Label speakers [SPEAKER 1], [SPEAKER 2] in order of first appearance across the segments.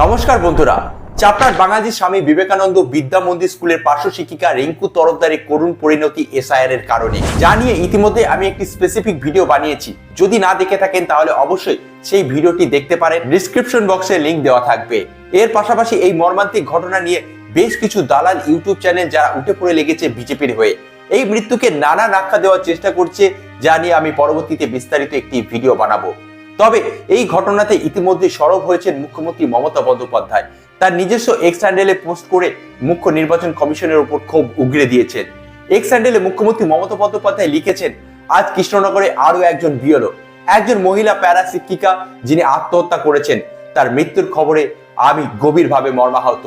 [SPEAKER 1] নমস্কার বন্ধুরা। চাপড়ার বাঙালি স্বামী বিবেকানন্দ বিদ্যা মন্দির স্কুলের পার্শ্ব শিক্ষিকা রিঙ্কু তরফদারের করুণ পরিণতি এসআইআর এর কারণে। যা নিয়ে ইতিমধ্যে আমি একটি স্পেসিফিক ভিডিও বানিয়েছি। যদি না দেখে থাকেন তাহলে অবশ্যই সেই ভিডিওটি দেখতে পারেন। ডিসক্রিপশন বক্সে লিংক দেওয়া থাকবে। এর পাশাপাশি এই মর্মান্তিক ঘটনা নিয়ে বেশ কিছু দালাল ইউটিউব চ্যানেল যারা উঠে পড়ে লেগেছে বিজেপির হয়ে। এই মৃত্যুকে নানা নাক্ষা দেওয়ার চেষ্টা করছে, যা নিয়ে আমি পরবর্তীতে বিস্তারিত একটি ভিডিও বানাবো। তবে এই ঘটনাতে ইতিমধ্যে সরব হয়েছেন মুখ্যমন্ত্রী মমতা বন্দ্যোপাধ্যায়। তার নিজস্ব এক্স হ্যান্ডেলে পোস্ট করে মুখ্য নির্বাচন কমিশনের উপর ক্ষোভ উগরে দিয়েছেন। এক্স হ্যান্ডেলে মুখ্যমন্ত্রী মমতা বন্দ্যোপাধ্যায় লিখেছেন, আজ কৃষ্ণনগরে আরও একজন বিয়লো একজন মহিলা প্যারা শিক্ষিকা যিনি আত্মহত্যা করেছেন। তার মৃত্যুর খবরে আমি গভীরভাবে মর্মাহত।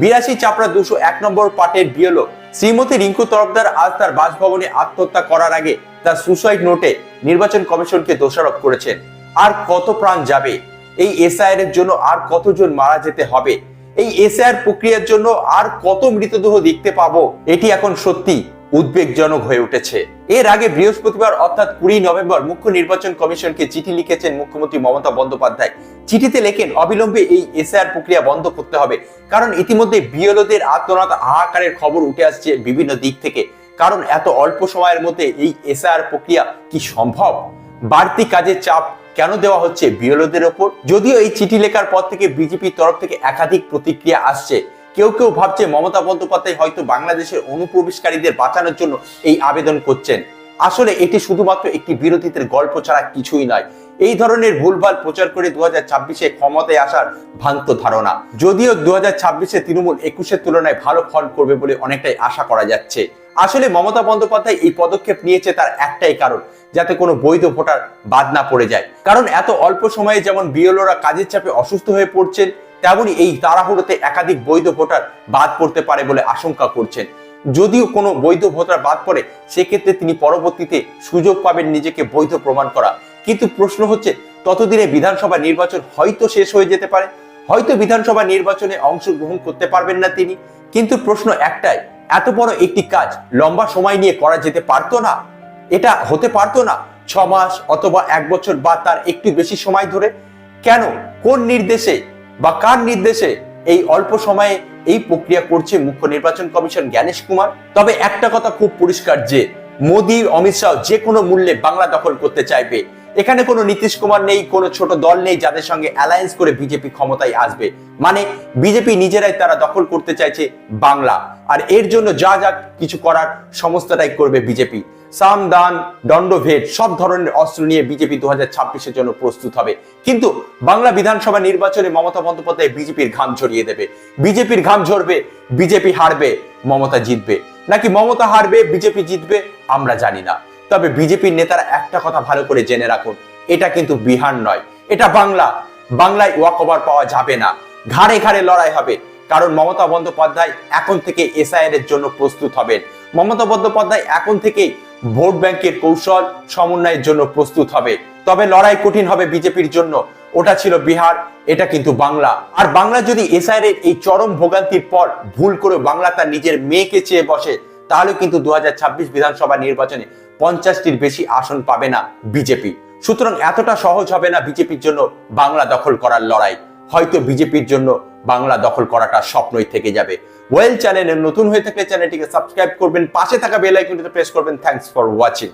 [SPEAKER 1] বিরাশি চাপড়া দুশো এক নম্বর পাটের বিয়লো শ্রীমতী রিঙ্কু তরফদার আজ তার বাসভবনে আত্মহত্যা করার আগে তার সুসাইড নোটে নির্বাচন কমিশনকে দোষারোপ করেছেন। আর কত প্রাণ যাবে? এই এসআইআর এর জন্য আর কতজন মারা যেতে হবে? এই এসআইআর প্রক্রিয়ার জন্য আর কত মৃতদেহ দেখতে পাবো? এটি এখন সত্যি উদ্বেগজনক হয়ে উঠেছে। এর আগে বৃহস্পতিবার অর্থাৎ কুড়ি নভেম্বর মুখ্য নির্বাচন কমিশনকে চিঠি লিখেছেন মুখ্যমন্ত্রী মমতা বন্দ্যোপাধ্যায়। চিঠিতে লেখেন, অবিলম্বে এই এসআইআর প্রক্রিয়া বন্ধ করতে হবে। কারণ ইতিমধ্যে বিএলওদের আত্মনাত হাহাকারের খবর উঠে আসছে বিভিন্ন দিক থেকে। কারণ এত অল্প সময়ের মধ্যে এই এসআইআর প্রক্রিয়া কি সম্ভব? বাড়তি কাজের চাপ কেন দেওয়া হচ্ছে বিএলওদের ওপর? যদিও এই চিঠি লেখার পর থেকে বিজেপির তরফ থেকে একাধিক প্রতিক্রিয়া আসছে। কেউ কেউ ভাবছে মমতা বন্দ্যোপাধ্যায় হয়তো বাংলাদেশের অনুপ্রবেশকারীদের বাঁচানোর জন্য এই আবেদন করছেন। আসলে এটি শুধুমাত্র একটি বিরোধীদের গল্প ছাড়া কিছুই নয়। এই ধরনের ভুলভাল প্রচার করে দু হাজার ছাব্বিশে ক্ষমতায় আসার ভ্রান্ত ধারণা। যদিও দু হাজার ছাব্বিশে তৃণমূল একুশের তুলনায় ভালো ফল করবে বলে অনেকটাই আশা করা যাচ্ছে। আসলে মমতা বন্দ্যোপাধ্যায় এই পদক্ষেপ নিয়েছে তার একটাই কারণ, যাতে কোনো বৈধ ভোটার বাদ না পড়ে যায়। কারণ এত অল্প সময়ে যেমন বিএলওরা কাজের চাপে অসুস্থ হয়ে পড়ছেন তেমনই এই তাড়াহুড়োতে একাধিক বৈধ ভোটার বাদ পড়তে পারে বলে আশঙ্কা করছেন। যদিও কোনো বৈধ ভোটার বাদ পড়ে, সেক্ষেত্রে তিনি পরবর্তীতে সুযোগ পাবেন নিজেকে বৈধ প্রমাণ করা। কিন্তু প্রশ্ন হচ্ছে, ততদিনে বিধানসভা নির্বাচন হয়তো শেষ হয়ে যেতে পারে? হয়তো বিধানসভা নির্বাচনে অংশগ্রহণ করতে পারবেন না তিনি। কিন্তু প্রশ্ন একটাই, এত বড় একটি কাজ লম্বা সময় নিয়ে করা যেতে পারতো না? এটা হতে পারতো না? ছ মাস অথবা এক বছর বা তার একটু বেশি সময় ধরে? কেন? কোন নির্দেশে বা কার নির্দেশে এই অল্প সময়ে এই প্রক্রিয়া করছে মুখ্য নির্বাচন কমিশন জ্ঞানেশ কুমার? তবে একটা কথা খুব পরিষ্কার যে, মোদী, অমিত শাহ যে কোনো মূল্যে বাংলা দখল করতে চাইবে। এখানে কোনো নীতিশ কুমার নেই, কোনো ছোট দল নেই যাদের সঙ্গে অ্যালায়েন্স করে বিজেপি ক্ষমতায় আসবে। মানে বিজেপি নিজেরাই তারা দখল করতে চাইছে বাংলা। আর এর জন্য যা যা কিছু করার সমস্তটাই করবে বিজেপি। সাম, দান দণ্ডভেদ সব ধরনের অস্ত্র নিয়ে বিজেপি দু হাজার জন্য প্রস্তুত হবে। কিন্তু বাংলা বিধানসভা নির্বাচনে মমতা বন্দ্যোপাধ্যায় বিজেপির ঘাম ঝরিয়ে দেবে। বিজেপির ঘাম ঝরবে, বিজেপি হারবে, মমতা জিতবে। নাকি মমতা হারবে, বিজেপি জিতবে, আমরা জানি না। তবে বিজেপির নেতারা একটা কথা ভালো করে জেনে রাখুন, এটা কিন্তু বিহার নয়। এটা বাংলা। বাংলায় ওয়াকওভার পাওয়া যাবে না। ঘাড়ে ঘাড়ে লড়াই হবে। কারণ মমতা বন্দ্যোপাধ্যায় এখন থেকে এসআইআর এর জন্য প্রস্তুত হবেন। মমতা বন্দ্যোপাধ্যায় এখন থেকেই ভোট ব্যাংকের কৌশল সমন্বয়ের জন্য প্রস্তুত হবে। তবে লড়াই কঠিন হবে বিজেপির জন্য। ওটা ছিল বিহার, এটা কিন্তু বাংলা। আর বাংলা যদি এসআইআর এর এই চরম ভোগান্তির পর ভুল করে বাংলা তার নিজের মেয়েকে চেয়ে বসে, তাহলে কিন্তু দু হাজার ছাব্বিশ বিধানসভা নির্বাচনে পঞ্চাশটির বেশি আসন পাবে না বিজেপি। সুতরাং এতটা সহজ হবে না বিজেপির জন্য বাংলা দখল করার লড়াই। হয়তো বিজেপির জন্য বাংলা দখল করাটা স্বপ্নই থেকে যাবে। ওয়েল চ্যানেলে নতুন হয়ে থাকলে চ্যানেলটিকে সাবস্ক্রাইব করবেন, পাশে থাকা বেল প্রেস করবেন। Thanks for watching.